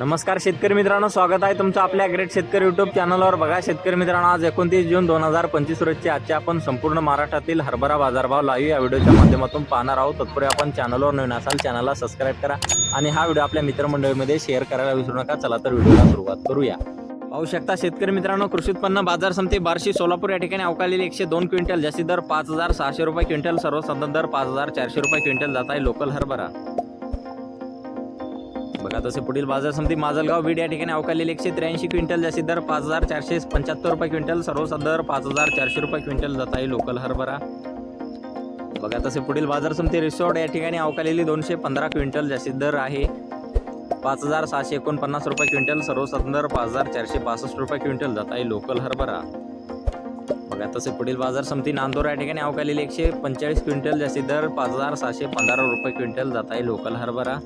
नमस्कार शेतकरी मित्रांनो स्वागत आहे तुमचं आपल्या ग्रेट शेतकरी युट्यूब चॅनलवर बघा शेतकरी मित्रांनो आज एकोणतीस जून दोन हजार पंचवीस रोजचे आजचे आपण संपूर्ण महाराष्ट्रातील हरभरा बाजारभाव लाईव्ह या व्हिडिओच्या माध्यमातून पाहणार आहोत. तत्पूर्वी आपण चॅनलवर नवीन असाल चॅनलला सबस्क्राईब करा आणि हा व्हिडिओ आपल्या मित्रमंडळीमध्ये शेअर करायला विसरू नका. चला तर व्हिडिओला सुरुवात करूया. पाहू शकता शेतकरी मित्रांनो कृषी उत्पन्न बाजार समिती बार्शी सोलापूर या ठिकाणी अवकालेली एकशे दोन क्विंटल जास्तीत दर पाच हजार सहाशे रुपये क्विंटल सर्वसाधारण दर पाच हजार चारशे रुपये क्विंटल जात आहे लोकल हरभरा. बघा तसे पुढील बाजार समिती माजलगाव बीड या ठिकाणी अवकालेली एकशे त्र्याऐंशी क्विंटल जास्तीत दर पाच हजार चारशे पंच्याहत्तर रुपये क्विंटल सर्वसा दर पाच हजार चारशे रुपये क्विंटल जात आहे लोकल हरभरा. बघा तसे पुढील बाजार समिती रिसोर्ट या ठिकाणी अवकालेली दोनशे पंधरा क्विंटल जास्तीत दर आहे पाच हजार सहाशे एकोणपन्नास रुपये क्विंटल सर्वसाधारण दर पाच हजार चारशे पासष्ट रुपये क्विंटल जात आहे लोकल हरभरा. बघा तसे पुढील बाजार समिती नांदोर या ठिकाणी अवकालेली एकशे पंचेचाळीस क्विंटल जास्तीत दर पाच हजार सहाशे पंधरा रुपये क्विंटल जात आहे लोकल हरभरा.